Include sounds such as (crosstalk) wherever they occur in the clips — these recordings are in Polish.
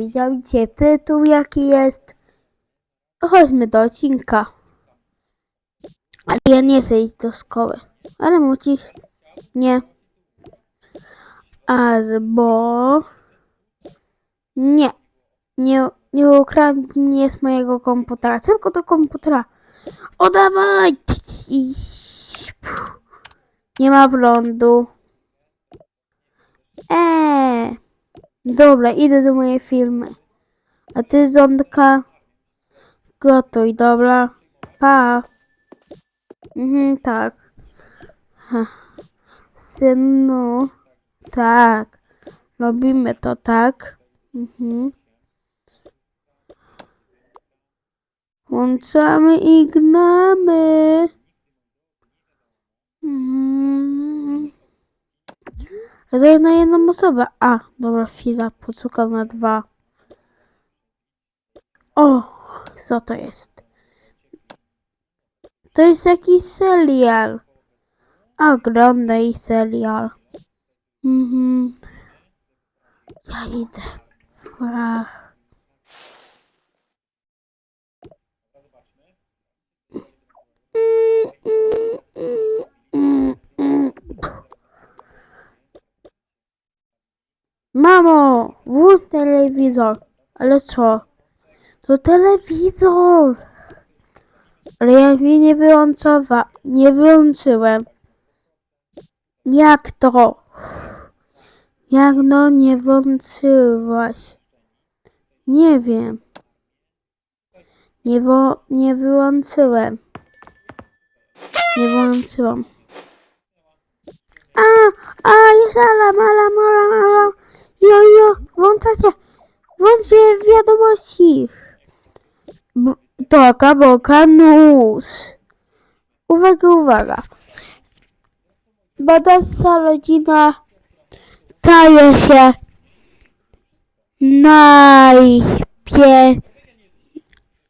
Widzieliście tytuł jaki jest? Chodźmy do odcinka. Ale ja nie chcę iść do szkoły. Ale musisz. Nie. Albo... Nie. Nie, nie ukradnie z mojego komputera. Tylko do komputera. Oddawaj! Nie ma prądu. Dobra, idę do mojej filmy. A ty, Ządka, gotuj, dobra? Pa. Mhm, tak. Ha. Synu, tak. Robimy to, tak? Mhm. Włączamy i gnamy. To jest na jedną osobę. A, dobra, chwila, poszukam na dwa. O, co to jest? To jest jakiś serial. Oglądaj serial. Mhm. Ja idę. Ach. Mm, mm, mm, mm. Mamo, włącz telewizor. Ale co? To telewizor. Ale ja mnie nie wyłączowa, nie wyłączyłem. Jak to? Jak no nie włączyłaś? Nie wiem. Nie, wo, nie wyłączyłem. Nie wyłączyłam. A, a, jest alarm, alarm, alarm, alarm. Jo, jo, włączacie, włączcie wiadomości. B toka, boka, nóż. Uwaga, uwaga. Badawca rodzina staje się najpie...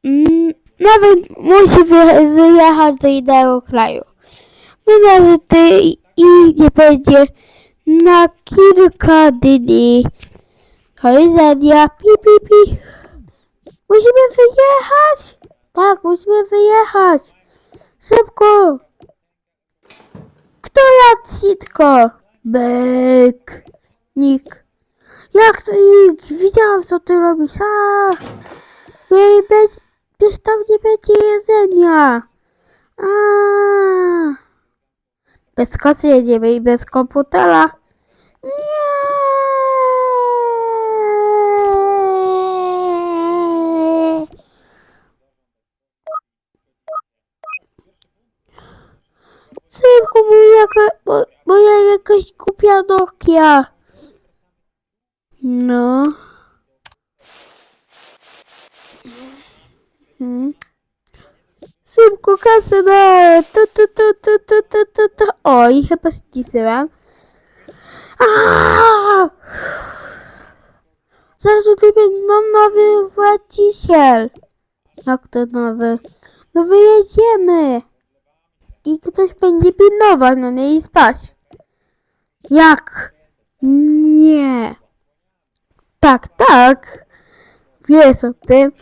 Mm, Nawet musi wy, wyjechać do innego kraju. Mimo, że ty i nie będzie na kilka dni. Kończenia, pi, pi, pi. Musimy wyjechać. Tak, musimy wyjechać. Szybko. Kto jadł sitko? Byk. Nick. Jak to Nick? Widziałam co ty robisz. A. Nie będzie, tam nie będzie jedzenia. A. Bez kocy jedziemy i bez komputera. Nie. Szybko, bo, jaka, bo, bo ja jakaś głupia Nokia. No. Hmm. Szybko kasę daję. Tu, tu, tu, tu, tu, tu, tu, tu. O, i chyba. Aaaa! Zaraz tutaj będą nowy właściciel. Jak to nowy? No wyjedziemy. I ktoś będzie pilnować, no nie i spać. Jak? Nie. Tak, tak. Wiesz o tym.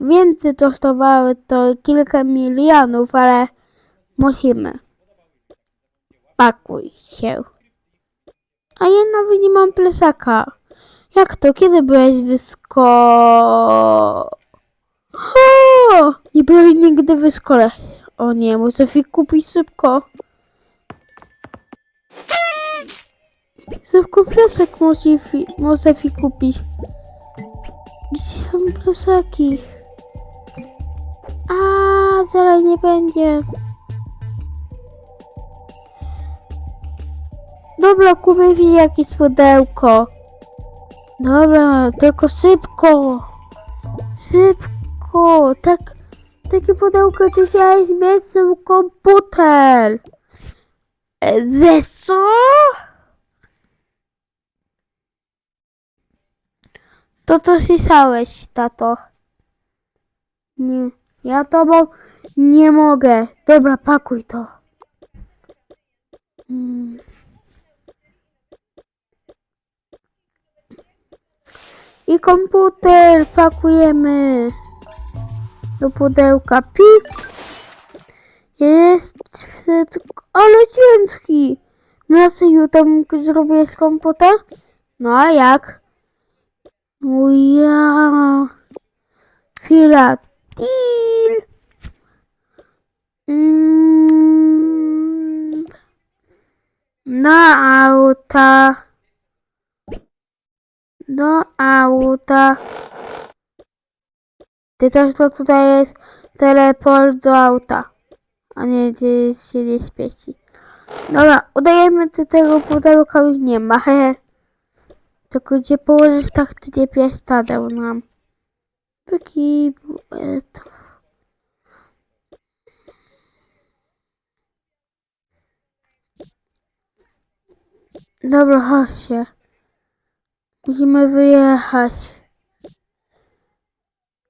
Więcej kosztowały to kilka milionów, ale musimy. Pakuj się. A ja nawet nie mam plesaka. Jak to? Kiedy byłeś wysko... Nie byłem nigdy w szkole. O nie, muszę kupić szybko. Szybko plesek musi fi, muszę kupić. Gdzie są plesaki? A, zaraz nie będzie. Dobra, kupię jakieś pudełko. Dobra, tylko szybko. Szybko. Tak, takie pudełko dzisiaj zmieszczę w komputer. E, Ze co? To to pisałeś, tato. Nie, ja tobą nie mogę. Dobra, pakuj to. Mm. I komputer pakujemy do pudełka. Pip. Jest wstyd, ale ciężki. Na serio tam zrobię z komputer? No a jak? No ja... Chwila. Mm. Na auta. Do auta. Ty też to tutaj jest teleport do auta. A nie gdzie się nie śpiesi. Dobra, udajemy, że tego pudełka już nie ma. (laughs) Tylko gdzie położysz tak, ty nie piestadeł nam. Taki... e, to- Dobra, chodźcie. Musimy wyjechać.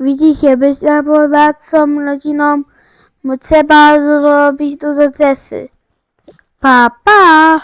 Widzicie, być laboracją rodziną, bo trzeba zrobić dużo rzeczy. Pa, pa!